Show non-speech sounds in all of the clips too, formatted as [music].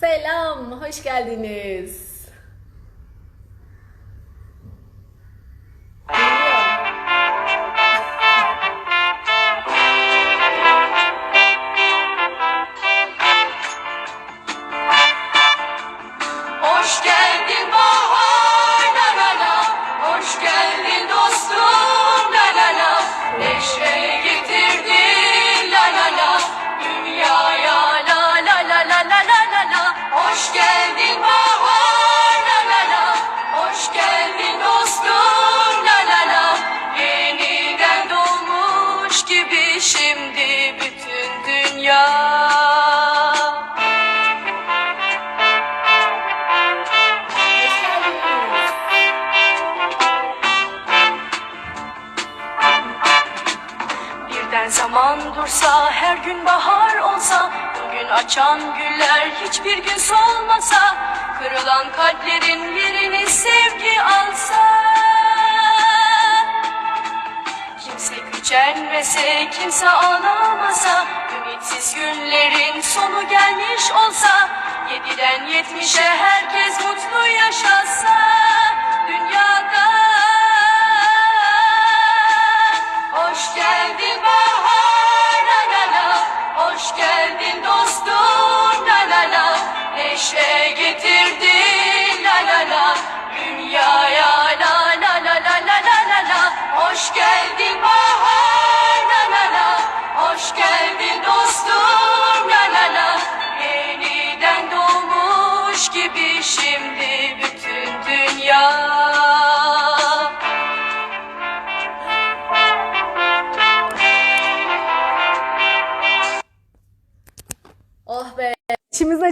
Selam, hoş geldiniz. Gün bahar olsa, bugün açan güller hiçbir gün solmasa, kırılan kalplerin yerini sevgi alsa. Kimse gücenmese, kimse ağlamasa, ümitsiz günlerin sonu gelmiş olsa, yediden yetmişe herkes mutlu yaşasa,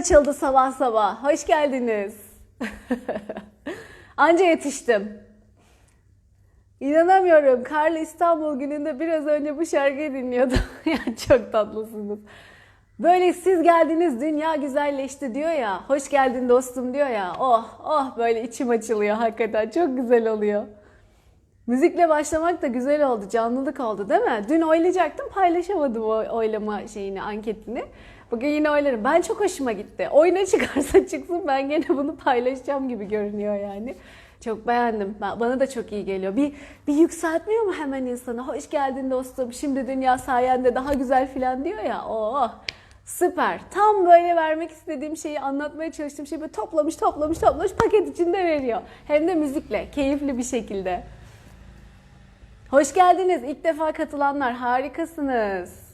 açıldı sabah sabah. Hoş geldiniz. [laughs] Anca yetiştim. İnanamıyorum. Karlı İstanbul gününde biraz önce bu şarkıyı dinliyordum. [laughs] yani çok tatlısınız. Böyle siz geldiniz dünya güzelleşti diyor ya. Hoş geldin dostum diyor ya. Oh oh böyle içim açılıyor hakikaten. Çok güzel oluyor. Müzikle başlamak da güzel oldu. Canlılık oldu değil mi? Dün oylayacaktım paylaşamadım o oylama şeyini, anketini. Bugün yine oylarım. Ben çok hoşuma gitti. Oyuna çıkarsa çıksın ben gene bunu paylaşacağım gibi görünüyor yani. Çok beğendim. Bana da çok iyi geliyor. Bir, bir yükseltmiyor mu hemen insana? Hoş geldin dostum. Şimdi dünya sayende daha güzel filan diyor ya. Oh süper. Tam böyle vermek istediğim şeyi anlatmaya çalıştığım şeyi böyle toplamış toplamış toplamış paket içinde veriyor. Hem de müzikle. Keyifli bir şekilde. Hoş geldiniz. İlk defa katılanlar harikasınız.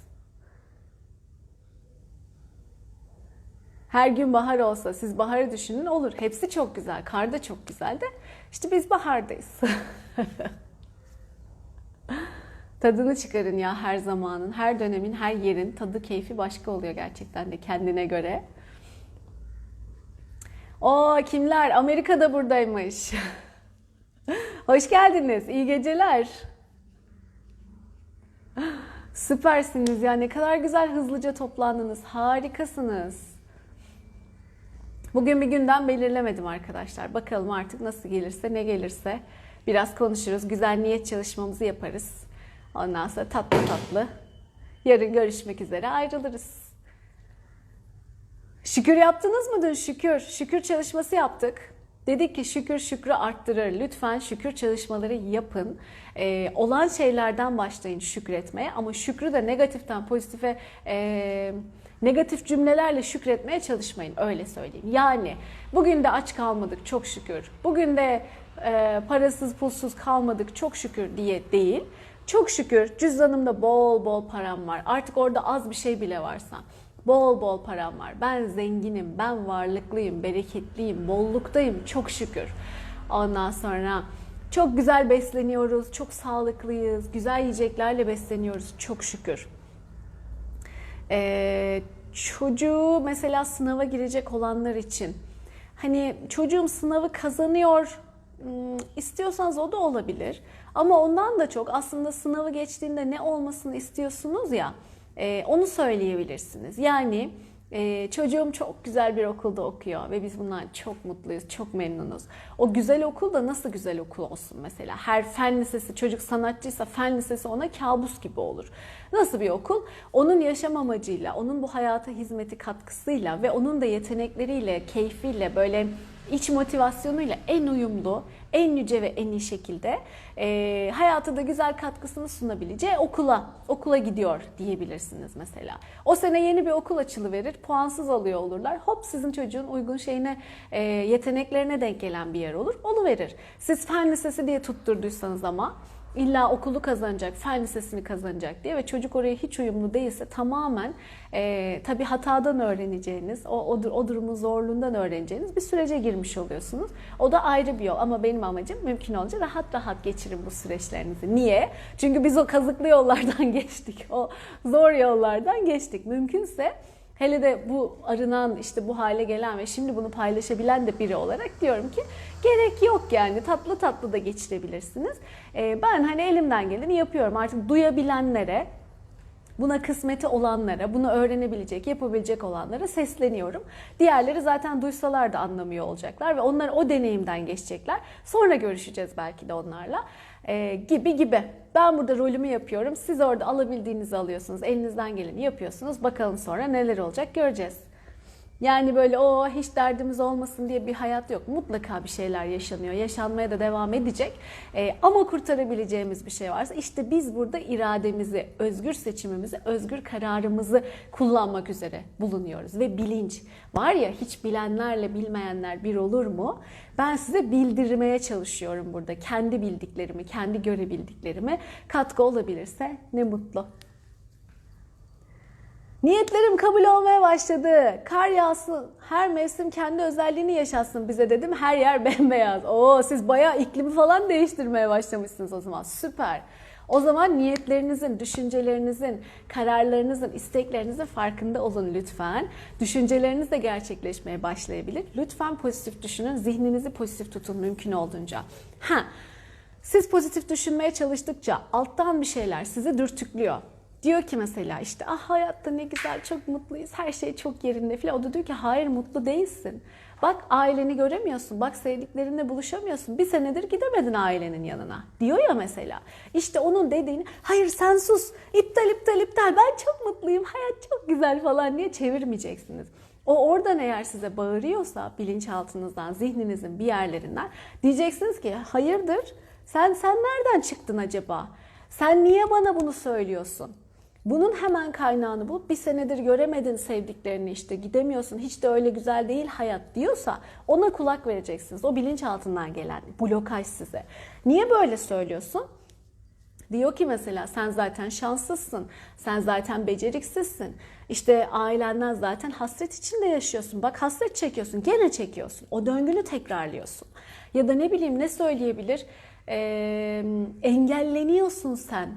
Her gün bahar olsa siz baharı düşünün olur. Hepsi çok güzel. Kar da çok güzel de işte biz bahardayız. [laughs] Tadını çıkarın ya her zamanın, her dönemin, her yerin tadı keyfi başka oluyor gerçekten de kendine göre. O kimler? Amerika da buradaymış. [laughs] Hoş geldiniz. İyi geceler. Süpersiniz ya. Ne kadar güzel hızlıca toplandınız. Harikasınız. Bugün bir günden belirlemedim arkadaşlar. Bakalım artık nasıl gelirse ne gelirse. Biraz konuşuruz. Güzel niyet çalışmamızı yaparız. Ondan sonra tatlı tatlı. Yarın görüşmek üzere ayrılırız. Şükür yaptınız mı dün? Şükür. Şükür çalışması yaptık. Dedik ki şükür şükrü arttırır. Lütfen şükür çalışmaları yapın. Ee, olan şeylerden başlayın şükretmeye. Ama şükrü de negatiften pozitife e, negatif cümlelerle şükretmeye çalışmayın. Öyle söyleyeyim. Yani bugün de aç kalmadık çok şükür. Bugün de e, parasız pulsuz kalmadık çok şükür diye değil. Çok şükür cüzdanımda bol bol param var. Artık orada az bir şey bile varsa. Bol bol param var. Ben zenginim, ben varlıklıyım, bereketliyim, bolluktayım çok şükür. Ondan sonra çok güzel besleniyoruz, çok sağlıklıyız, güzel yiyeceklerle besleniyoruz çok şükür. Ee, çocuğu mesela sınava girecek olanlar için hani çocuğum sınavı kazanıyor istiyorsanız o da olabilir. Ama ondan da çok aslında sınavı geçtiğinde ne olmasını istiyorsunuz ya onu söyleyebilirsiniz. Yani Ee, çocuğum çok güzel bir okulda okuyor ve biz bundan çok mutluyuz, çok memnunuz. O güzel okul da nasıl güzel okul olsun mesela? Her fen lisesi, çocuk sanatçıysa fen lisesi ona kabus gibi olur. Nasıl bir okul? Onun yaşam amacıyla, onun bu hayata hizmeti katkısıyla ve onun da yetenekleriyle, keyfiyle böyle iç motivasyonuyla en uyumlu, en yüce ve en iyi şekilde e, hayata da güzel katkısını sunabileceği okula okula gidiyor diyebilirsiniz mesela. O sene yeni bir okul açılıverir, puansız alıyor olurlar. Hop sizin çocuğun uygun şeyine, e, yeteneklerine denk gelen bir yer olur, verir. Siz fen lisesi diye tutturduysanız ama İlla okulu kazanacak, fen lisesini kazanacak diye ve çocuk oraya hiç uyumlu değilse tamamen e, tabii hatadan öğreneceğiniz, o, o, o durumun zorluğundan öğreneceğiniz bir sürece girmiş oluyorsunuz. O da ayrı bir yol ama benim amacım mümkün olunca rahat rahat geçirin bu süreçlerinizi. Niye? Çünkü biz o kazıklı yollardan [laughs] geçtik, o zor yollardan geçtik. Mümkünse Hele de bu arınan işte bu hale gelen ve şimdi bunu paylaşabilen de biri olarak diyorum ki gerek yok yani tatlı tatlı da geçirebilirsiniz. Ee, ben hani elimden geleni yapıyorum artık duyabilenlere Buna kısmeti olanlara, bunu öğrenebilecek, yapabilecek olanlara sesleniyorum. Diğerleri zaten duysalar da anlamıyor olacaklar ve onlar o deneyimden geçecekler. Sonra görüşeceğiz belki de onlarla. Ee, gibi gibi. Ben burada rolümü yapıyorum. Siz orada alabildiğinizi alıyorsunuz. Elinizden geleni yapıyorsunuz. Bakalım sonra neler olacak göreceğiz. Yani böyle o hiç derdimiz olmasın diye bir hayat yok. Mutlaka bir şeyler yaşanıyor. Yaşanmaya da devam edecek. Ee, ama kurtarabileceğimiz bir şey varsa işte biz burada irademizi, özgür seçimimizi, özgür kararımızı kullanmak üzere bulunuyoruz. Ve bilinç var ya hiç bilenlerle bilmeyenler bir olur mu? Ben size bildirmeye çalışıyorum burada. Kendi bildiklerimi, kendi görebildiklerimi katkı olabilirse ne mutlu. Niyetlerim kabul olmaya başladı. Kar yağsın, her mevsim kendi özelliğini yaşatsın bize dedim. Her yer [laughs] bembeyaz. Oo siz bayağı iklimi falan değiştirmeye başlamışsınız o zaman. Süper. O zaman niyetlerinizin, düşüncelerinizin, kararlarınızın, isteklerinizin farkında olun lütfen. Düşünceleriniz de gerçekleşmeye başlayabilir. Lütfen pozitif düşünün, zihninizi pozitif tutun mümkün olduğunca. Ha, siz pozitif düşünmeye çalıştıkça alttan bir şeyler sizi dürtüklüyor. Diyor ki mesela işte ah hayatta ne güzel çok mutluyuz her şey çok yerinde falan. O da diyor ki hayır mutlu değilsin. Bak aileni göremiyorsun. Bak sevdiklerinle buluşamıyorsun. Bir senedir gidemedin ailenin yanına. Diyor ya mesela. İşte onun dediğini hayır sen sus. iptal iptal iptal. Ben çok mutluyum. Hayat çok güzel falan diye çevirmeyeceksiniz. O oradan eğer size bağırıyorsa bilinçaltınızdan, zihninizin bir yerlerinden diyeceksiniz ki hayırdır? Sen sen nereden çıktın acaba? Sen niye bana bunu söylüyorsun? Bunun hemen kaynağını bulup bir senedir göremedin sevdiklerini işte gidemiyorsun hiç de öyle güzel değil hayat diyorsa ona kulak vereceksiniz. O bilinçaltından gelen blokaj size. Niye böyle söylüyorsun? Diyor ki mesela sen zaten şanslısın, sen zaten beceriksizsin. İşte ailenden zaten hasret içinde yaşıyorsun. Bak hasret çekiyorsun, gene çekiyorsun. O döngünü tekrarlıyorsun. Ya da ne bileyim ne söyleyebilir? Ee, engelleniyorsun sen.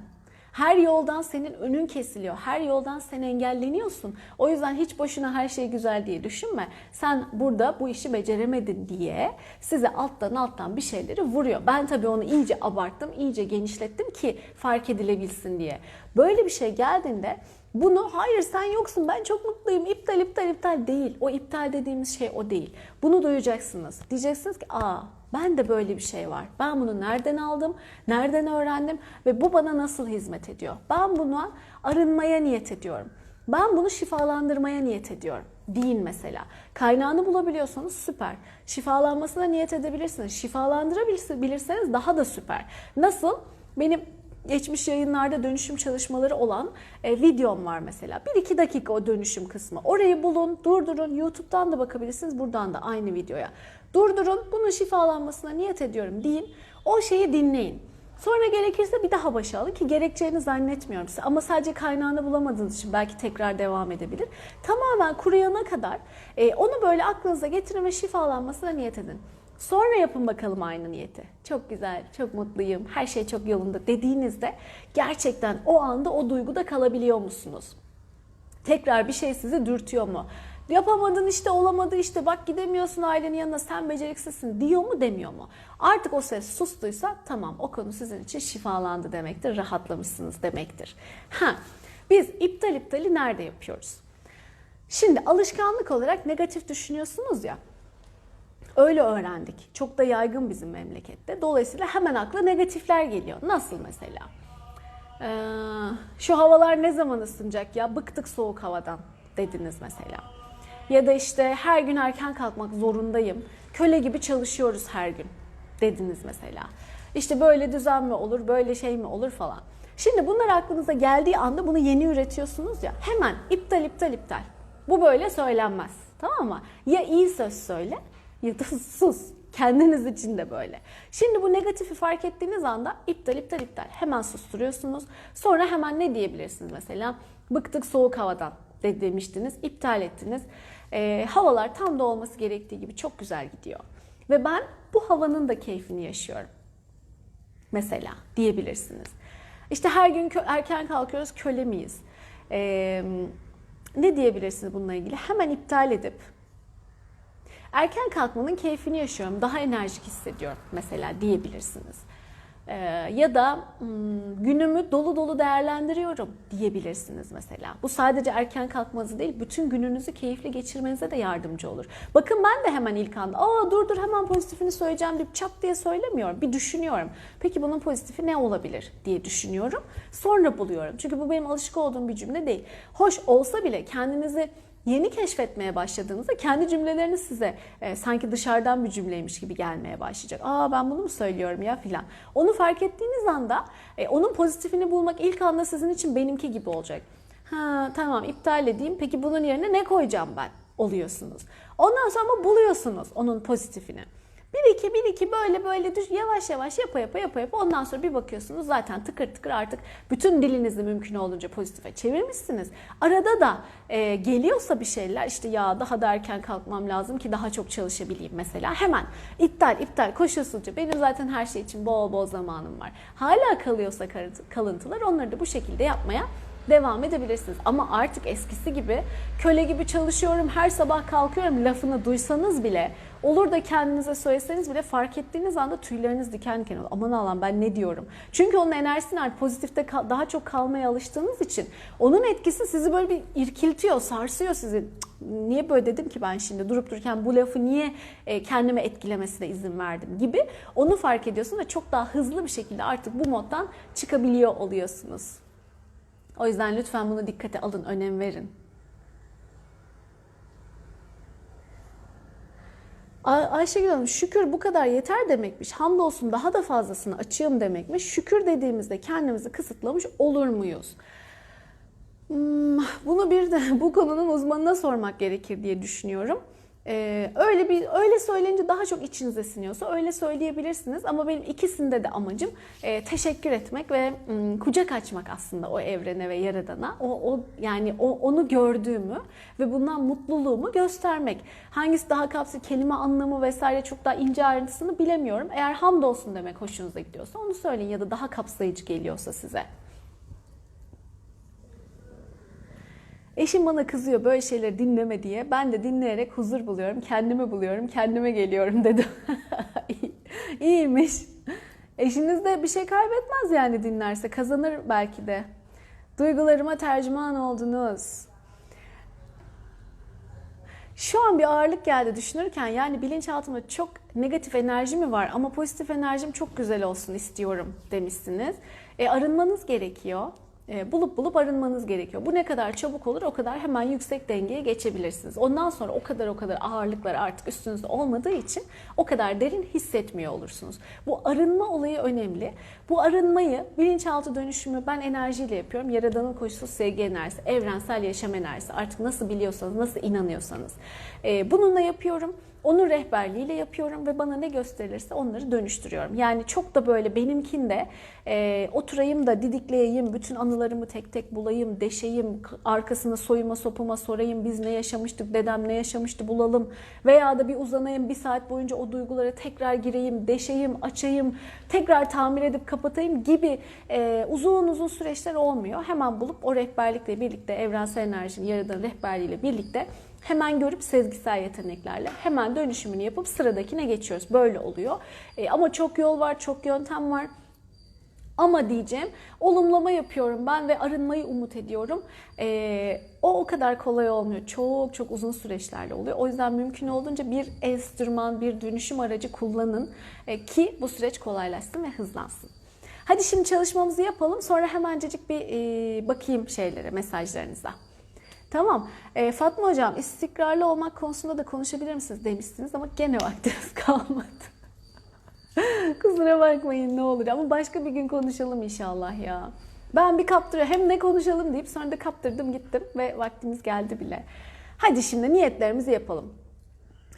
Her yoldan senin önün kesiliyor. Her yoldan sen engelleniyorsun. O yüzden hiç boşuna her şey güzel diye düşünme. Sen burada bu işi beceremedin diye size alttan alttan bir şeyleri vuruyor. Ben tabii onu iyice abarttım, iyice genişlettim ki fark edilebilsin diye. Böyle bir şey geldiğinde bunu hayır sen yoksun ben çok mutluyum iptal iptal iptal değil. O iptal dediğimiz şey o değil. Bunu duyacaksınız. Diyeceksiniz ki aa ben de böyle bir şey var. Ben bunu nereden aldım? Nereden öğrendim? Ve bu bana nasıl hizmet ediyor? Ben buna arınmaya niyet ediyorum. Ben bunu şifalandırmaya niyet ediyorum. Deyin mesela. Kaynağını bulabiliyorsanız süper. Şifalanmasına niyet edebilirsiniz. Şifalandırabilirseniz daha da süper. Nasıl? Benim geçmiş yayınlarda dönüşüm çalışmaları olan e, videom var mesela. 1-2 dakika o dönüşüm kısmı. Orayı bulun, durdurun. YouTube'dan da bakabilirsiniz. Buradan da aynı videoya. Durdurun. Bunun şifalanmasına niyet ediyorum deyin. O şeyi dinleyin. Sonra gerekirse bir daha başa alın ki gerekeceğini zannetmiyorum size. Ama sadece kaynağını bulamadığınız için belki tekrar devam edebilir. Tamamen kuruyana kadar e, onu böyle aklınıza getirin ve şifalanmasına niyet edin. Sonra yapın bakalım aynı niyeti. Çok güzel, çok mutluyum, her şey çok yolunda dediğinizde gerçekten o anda o duyguda kalabiliyor musunuz? Tekrar bir şey sizi dürtüyor mu? Yapamadın işte olamadı işte bak gidemiyorsun ailenin yanına sen beceriksizsin diyor mu demiyor mu? Artık o ses sustuysa tamam o konu sizin için şifalandı demektir, rahatlamışsınız demektir. Ha, biz iptal iptali nerede yapıyoruz? Şimdi alışkanlık olarak negatif düşünüyorsunuz ya. Öyle öğrendik. Çok da yaygın bizim memlekette. Dolayısıyla hemen akla negatifler geliyor. Nasıl mesela? Ee, şu havalar ne zaman ısınacak ya? Bıktık soğuk havadan dediniz mesela. Ya da işte her gün erken kalkmak zorundayım. Köle gibi çalışıyoruz her gün dediniz mesela. İşte böyle düzen mi olur, böyle şey mi olur falan. Şimdi bunlar aklınıza geldiği anda bunu yeni üretiyorsunuz ya. Hemen iptal iptal iptal. Bu böyle söylenmez. Tamam mı? Ya iyi söz söyle ya da [laughs] sus. Kendiniz için de böyle. Şimdi bu negatifi fark ettiğiniz anda iptal iptal iptal. Hemen susturuyorsunuz. Sonra hemen ne diyebilirsiniz mesela? Bıktık soğuk havadan de demiştiniz. iptal ettiniz. Ee, havalar tam da olması gerektiği gibi çok güzel gidiyor. Ve ben bu havanın da keyfini yaşıyorum. Mesela diyebilirsiniz. İşte her gün erken kalkıyoruz köle miyiz? Ee, ne diyebilirsiniz bununla ilgili? Hemen iptal edip erken kalkmanın keyfini yaşıyorum. Daha enerjik hissediyorum mesela diyebilirsiniz. Ee, ya da hmm, günümü dolu dolu değerlendiriyorum diyebilirsiniz mesela. Bu sadece erken kalkmanızı değil, bütün gününüzü keyifli geçirmenize de yardımcı olur. Bakın ben de hemen ilk anda, aa dur dur hemen pozitifini söyleyeceğim deyip çat diye söylemiyorum. Bir düşünüyorum. Peki bunun pozitifi ne olabilir diye düşünüyorum. Sonra buluyorum. Çünkü bu benim alışık olduğum bir cümle değil. Hoş olsa bile kendinizi yeni keşfetmeye başladığınızda kendi cümleleriniz size e, sanki dışarıdan bir cümleymiş gibi gelmeye başlayacak. Aa ben bunu mu söylüyorum ya filan. Onu fark ettiğiniz anda e, onun pozitifini bulmak ilk anda sizin için benimki gibi olacak. Ha tamam iptal edeyim. Peki bunun yerine ne koyacağım ben? Oluyorsunuz. Ondan sonra buluyorsunuz onun pozitifini. Bir iki bir iki böyle böyle düş yavaş yavaş yapa yapa yapa yapa ondan sonra bir bakıyorsunuz zaten tıkır tıkır artık bütün dilinizi mümkün olduğunca pozitife çevirmişsiniz. Arada da e, geliyorsa bir şeyler işte ya daha da erken kalkmam lazım ki daha çok çalışabileyim mesela hemen iptal iptal koşuyorsunca benim zaten her şey için bol bol zamanım var. Hala kalıyorsa kalıntılar onları da bu şekilde yapmaya devam edebilirsiniz. Ama artık eskisi gibi köle gibi çalışıyorum, her sabah kalkıyorum lafını duysanız bile olur da kendinize söyleseniz bile fark ettiğiniz anda tüyleriniz diken diken olur. Aman Allah'ım ben ne diyorum? Çünkü onun enerjisini artık pozitifte daha çok kalmaya alıştığınız için onun etkisi sizi böyle bir irkiltiyor, sarsıyor sizi. Niye böyle dedim ki ben şimdi durup dururken bu lafı niye e, kendime etkilemesine izin verdim gibi onu fark ediyorsun ve çok daha hızlı bir şekilde artık bu moddan çıkabiliyor oluyorsunuz. O yüzden lütfen bunu dikkate alın, önem verin. Ay- Ayşegül Hanım şükür bu kadar yeter demekmiş. Hamdolsun daha da fazlasını açığım demekmiş. Şükür dediğimizde kendimizi kısıtlamış olur muyuz? Hmm, Bunu bir de [laughs] bu konunun uzmanına sormak gerekir diye düşünüyorum. Ee, öyle bir öyle söyleyince daha çok içinize siniyorsa öyle söyleyebilirsiniz ama benim ikisinde de amacım e, teşekkür etmek ve mm, kucak açmak aslında o evrene ve yaradana. O, o yani o, onu gördüğümü ve bundan mutluluğumu göstermek. Hangisi daha kapsayıcı kelime anlamı vesaire çok daha ince ayrıntısını bilemiyorum. Eğer hamdolsun demek hoşunuza gidiyorsa onu söyleyin ya da daha kapsayıcı geliyorsa size. Eşim bana kızıyor böyle şeyleri dinleme diye. Ben de dinleyerek huzur buluyorum. Kendimi buluyorum. Kendime geliyorum dedim. İyi- [laughs] İyiymiş. Eşiniz de bir şey kaybetmez yani dinlerse. Kazanır belki de. Duygularıma tercüman oldunuz. Şu an bir ağırlık geldi düşünürken yani bilinçaltımda çok negatif enerji mi var ama pozitif enerjim çok güzel olsun istiyorum demişsiniz. E, arınmanız gerekiyor. E, bulup bulup arınmanız gerekiyor. Bu ne kadar çabuk olur o kadar hemen yüksek dengeye geçebilirsiniz. Ondan sonra o kadar o kadar ağırlıklar artık üstünüzde olmadığı için o kadar derin hissetmiyor olursunuz. Bu arınma olayı önemli. Bu arınmayı bilinçaltı dönüşümü ben enerjiyle yapıyorum. Yaradanın koşulsuz sevgi enerjisi, evrensel yaşam enerjisi artık nasıl biliyorsanız, nasıl inanıyorsanız. E, bununla yapıyorum. Onun rehberliğiyle yapıyorum ve bana ne gösterilirse onları dönüştürüyorum. Yani çok da böyle benimkinde e, oturayım da didikleyeyim, bütün anılarımı tek tek bulayım, deşeyim, arkasına soyuma sopuma sorayım, biz ne yaşamıştık, dedem ne yaşamıştı bulalım. Veya da bir uzanayım, bir saat boyunca o duygulara tekrar gireyim, deşeyim, açayım, tekrar tamir edip kapatayım gibi e, uzun uzun süreçler olmuyor. Hemen bulup o rehberlikle birlikte, evrensel enerjinin yaradan rehberliğiyle birlikte hemen görüp sezgisel yeteneklerle hemen dönüşümünü yapıp sıradakine geçiyoruz. Böyle oluyor. E, ama çok yol var, çok yöntem var. Ama diyeceğim olumlama yapıyorum ben ve arınmayı umut ediyorum. Ee, o o kadar kolay olmuyor. Çok çok uzun süreçlerle oluyor. O yüzden mümkün olduğunca bir enstrüman, bir dönüşüm aracı kullanın e, ki bu süreç kolaylaşsın ve hızlansın. Hadi şimdi çalışmamızı yapalım. Sonra hemencecik bir e, bakayım şeylere, mesajlarınıza. Tamam. E, Fatma Hocam istikrarlı olmak konusunda da konuşabilir misiniz demişsiniz ama gene vaktiniz [laughs] kalmadı. Kusura bakmayın ne olur ama başka bir gün konuşalım inşallah ya. Ben bir kaptırıyor hem ne konuşalım deyip sonra da kaptırdım gittim ve vaktimiz geldi bile. Hadi şimdi niyetlerimizi yapalım.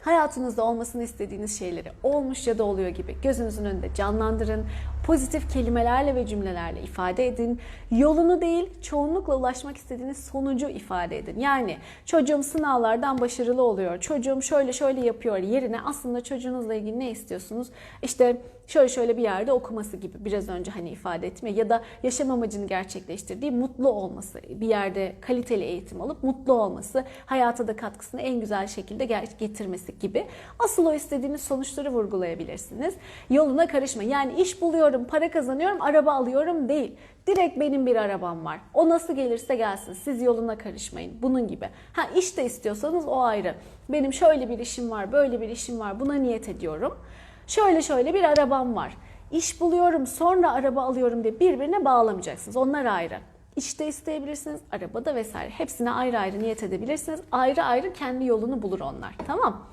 Hayatınızda olmasını istediğiniz şeyleri olmuş ya da oluyor gibi gözünüzün önünde canlandırın. Pozitif kelimelerle ve cümlelerle ifade edin. Yolunu değil, çoğunlukla ulaşmak istediğiniz sonucu ifade edin. Yani çocuğum sınavlardan başarılı oluyor, çocuğum şöyle şöyle yapıyor yerine aslında çocuğunuzla ilgili ne istiyorsunuz? İşte şöyle şöyle bir yerde okuması gibi biraz önce hani ifade etme ya da yaşam amacını gerçekleştirdiği mutlu olması, bir yerde kaliteli eğitim alıp mutlu olması, hayata da katkısını en güzel şekilde getirmesi gibi. Asıl o istediğiniz sonuçları vurgulayabilirsiniz. Yoluna karışma. Yani iş buluyorum, para kazanıyorum, araba alıyorum değil. Direkt benim bir arabam var. O nasıl gelirse gelsin. Siz yoluna karışmayın. Bunun gibi. Ha iş de istiyorsanız o ayrı. Benim şöyle bir işim var, böyle bir işim var. Buna niyet ediyorum. Şöyle şöyle bir arabam var. İş buluyorum, sonra araba alıyorum diye birbirine bağlamayacaksınız. Onlar ayrı. İşte isteyebilirsiniz, arabada vesaire. Hepsine ayrı ayrı niyet edebilirsiniz. Ayrı ayrı kendi yolunu bulur onlar. Tamam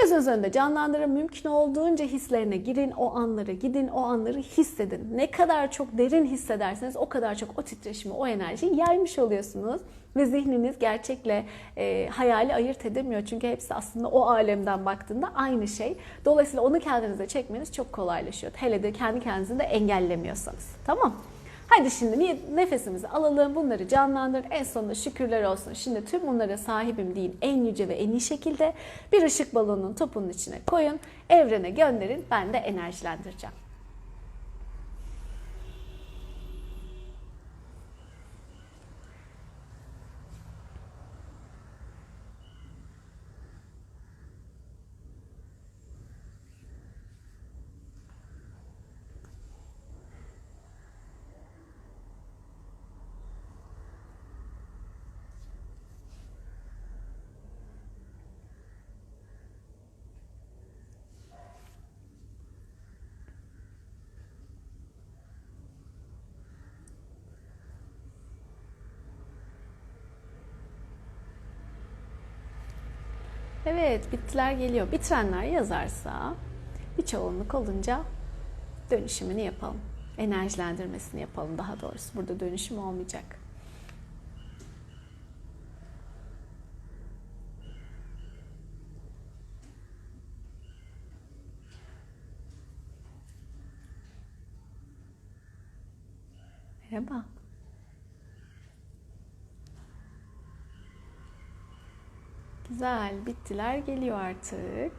Gözünüz önünde canlandırın. Mümkün olduğunca hislerine girin. O anlara gidin. O anları hissedin. Ne kadar çok derin hissederseniz o kadar çok o titreşimi, o enerjiyi yaymış oluyorsunuz. Ve zihniniz gerçekle e, hayali ayırt edemiyor. Çünkü hepsi aslında o alemden baktığında aynı şey. Dolayısıyla onu kendinize çekmeniz çok kolaylaşıyor. Hele de kendi kendinizi de engellemiyorsanız. Tamam Hadi şimdi nefesimizi alalım, bunları canlandır. En sonunda şükürler olsun. Şimdi tüm bunlara sahibim deyin en yüce ve en iyi şekilde. Bir ışık balonunun topunun içine koyun, evrene gönderin. Ben de enerjilendireceğim. Evet, bittiler geliyor. Bitirenler yazarsa bir çoğunluk olunca dönüşümünü yapalım. Enerjilendirmesini yapalım daha doğrusu. Burada dönüşüm olmayacak. Merhaba. Güzel, bittiler geliyor artık.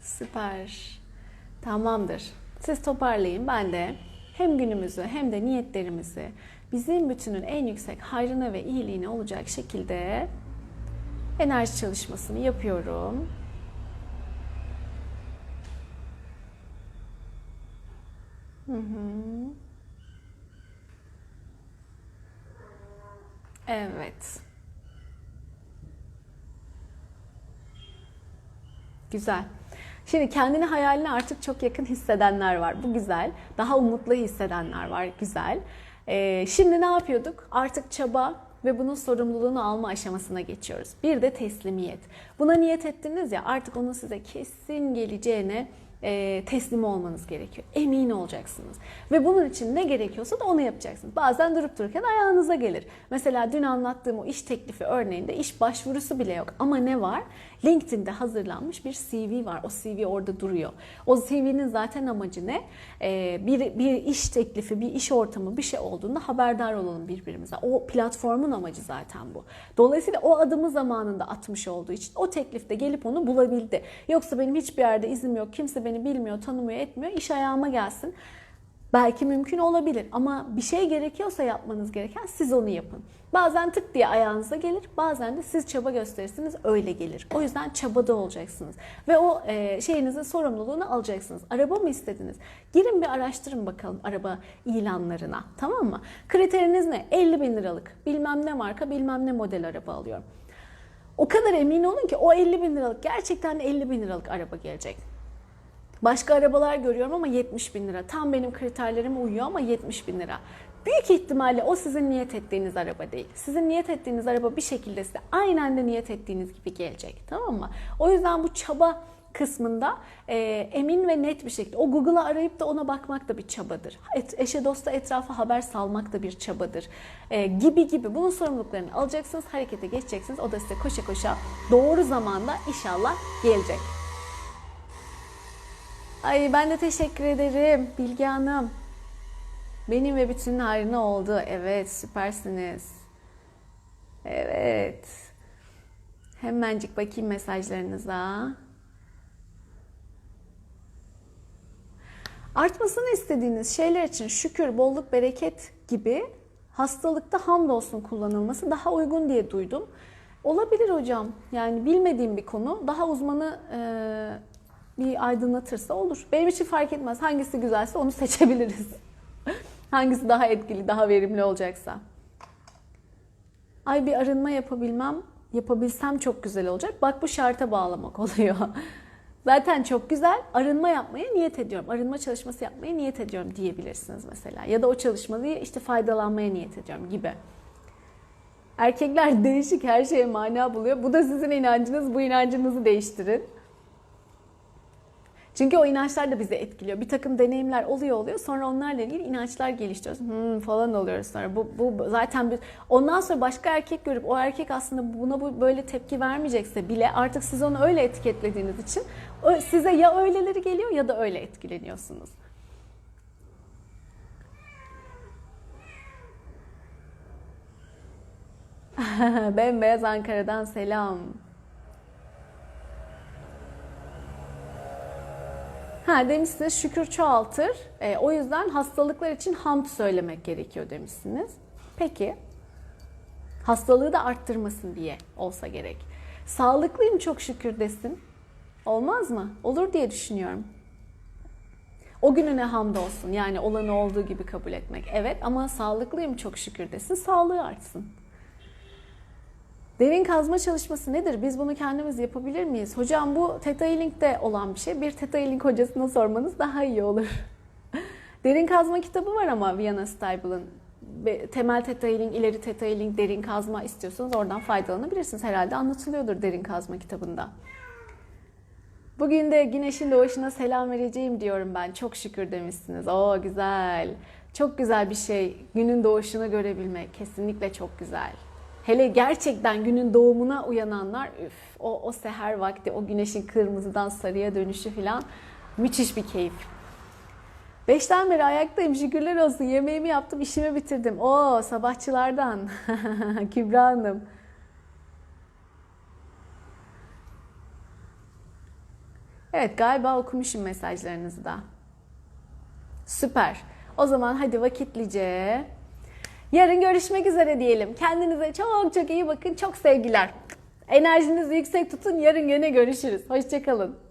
Süper. Tamamdır. Siz toparlayın. Ben de hem günümüzü hem de niyetlerimizi bizim bütünün en yüksek hayrına ve iyiliğine olacak şekilde enerji çalışmasını yapıyorum. Evet. Güzel. Şimdi kendini hayaline artık çok yakın hissedenler var. Bu güzel. Daha umutlu hissedenler var. Güzel. Ee, şimdi ne yapıyorduk? Artık çaba ve bunun sorumluluğunu alma aşamasına geçiyoruz. Bir de teslimiyet. Buna niyet ettiniz ya artık onun size kesin geleceğine e, teslim olmanız gerekiyor. Emin olacaksınız. Ve bunun için ne gerekiyorsa da onu yapacaksınız. Bazen durup dururken ayağınıza gelir. Mesela dün anlattığım o iş teklifi örneğinde iş başvurusu bile yok. Ama ne var? LinkedIn'de hazırlanmış bir CV var. O CV orada duruyor. O CV'nin zaten amacı ne? Ee, bir, bir iş teklifi, bir iş ortamı, bir şey olduğunda haberdar olalım birbirimize. O platformun amacı zaten bu. Dolayısıyla o adımı zamanında atmış olduğu için o teklifte gelip onu bulabildi. Yoksa benim hiçbir yerde izim yok, kimse beni bilmiyor, tanımıyor, etmiyor. İş ayağıma gelsin. Belki mümkün olabilir ama bir şey gerekiyorsa yapmanız gereken siz onu yapın. Bazen tık diye ayağınıza gelir, bazen de siz çaba gösterirsiniz öyle gelir. O yüzden çabada olacaksınız ve o e, şeyinizin sorumluluğunu alacaksınız. Araba mı istediniz? Girin bir araştırın bakalım araba ilanlarına tamam mı? Kriteriniz ne? 50 bin liralık bilmem ne marka bilmem ne model araba alıyorum. O kadar emin olun ki o 50 bin liralık gerçekten de 50 bin liralık araba gelecek. Başka arabalar görüyorum ama 70 bin lira. Tam benim kriterlerime uyuyor ama 70 bin lira. Büyük ihtimalle o sizin niyet ettiğiniz araba değil. Sizin niyet ettiğiniz araba bir şekilde size aynen de niyet ettiğiniz gibi gelecek. Tamam mı? O yüzden bu çaba kısmında e, emin ve net bir şekilde o Google'a arayıp da ona bakmak da bir çabadır. Et, eşe dosta etrafa haber salmak da bir çabadır. E, gibi gibi bunun sorumluluklarını alacaksınız, harekete geçeceksiniz. O da size koşa koşa doğru zamanda inşallah gelecek. Ay ben de teşekkür ederim Bilge Hanım. Benim ve bütün harina oldu. Evet süpersiniz. Evet. Hemencik bakayım mesajlarınıza. Artmasını istediğiniz şeyler için şükür, bolluk, bereket gibi hastalıkta hamdolsun kullanılması daha uygun diye duydum. Olabilir hocam. Yani bilmediğim bir konu. Daha uzmanı e, bir aydınlatırsa olur. Benim için fark etmez. Hangisi güzelse onu seçebiliriz. [laughs] Hangisi daha etkili, daha verimli olacaksa. Ay bir arınma yapabilmem, yapabilsem çok güzel olacak. Bak bu şarta bağlamak [laughs] oluyor. Zaten çok güzel. Arınma yapmaya niyet ediyorum. Arınma çalışması yapmaya niyet ediyorum diyebilirsiniz mesela. Ya da o çalışmayı işte faydalanmaya niyet ediyorum gibi. Erkekler [laughs] değişik her şeye mana buluyor. Bu da sizin inancınız. Bu inancınızı değiştirin. Çünkü o inançlar da bizi etkiliyor. Bir takım deneyimler oluyor oluyor. Sonra onlarla ilgili inançlar geliştiriyoruz. Hmm, falan oluyoruz sonra. Bu, bu zaten bir... Ondan sonra başka erkek görüp o erkek aslında buna bu böyle tepki vermeyecekse bile artık siz onu öyle etiketlediğiniz için size ya öyleleri geliyor ya da öyle etkileniyorsunuz. [laughs] Bembeyaz Ankara'dan selam. Ha demişsiniz şükür çoğaltır. E, o yüzden hastalıklar için hamd söylemek gerekiyor demişsiniz. Peki. Hastalığı da arttırmasın diye olsa gerek. Sağlıklıyım çok şükür desin. Olmaz mı? Olur diye düşünüyorum. O gününe hamdolsun. Yani olanı olduğu gibi kabul etmek. Evet ama sağlıklıyım çok şükür desin. Sağlığı artsın. Derin kazma çalışması nedir? Biz bunu kendimiz yapabilir miyiz? Hocam bu Theta Healing'de olan bir şey. Bir Theta Healing hocasına sormanız daha iyi olur. [laughs] derin kazma kitabı var ama Viana Stible'ın. Be- Temel Theta Healing, ileri Theta Healing, derin kazma istiyorsanız oradan faydalanabilirsiniz. Herhalde anlatılıyordur derin kazma kitabında. Bugün de güneşin doğuşuna selam vereceğim diyorum ben. Çok şükür demişsiniz. Oo güzel. Çok güzel bir şey. Günün doğuşunu görebilmek. Kesinlikle çok güzel. Hele gerçekten günün doğumuna uyananlar üf o, o seher vakti o güneşin kırmızıdan sarıya dönüşü falan müthiş bir keyif. Beşten beri ayaktayım şükürler olsun yemeğimi yaptım işimi bitirdim. O sabahçılardan [laughs] Kübra Hanım. Evet galiba okumuşum mesajlarınızı da. Süper. O zaman hadi vakitlice. Yarın görüşmek üzere diyelim. Kendinize çok çok iyi bakın. Çok sevgiler. Enerjinizi yüksek tutun. Yarın gene görüşürüz. Hoşçakalın.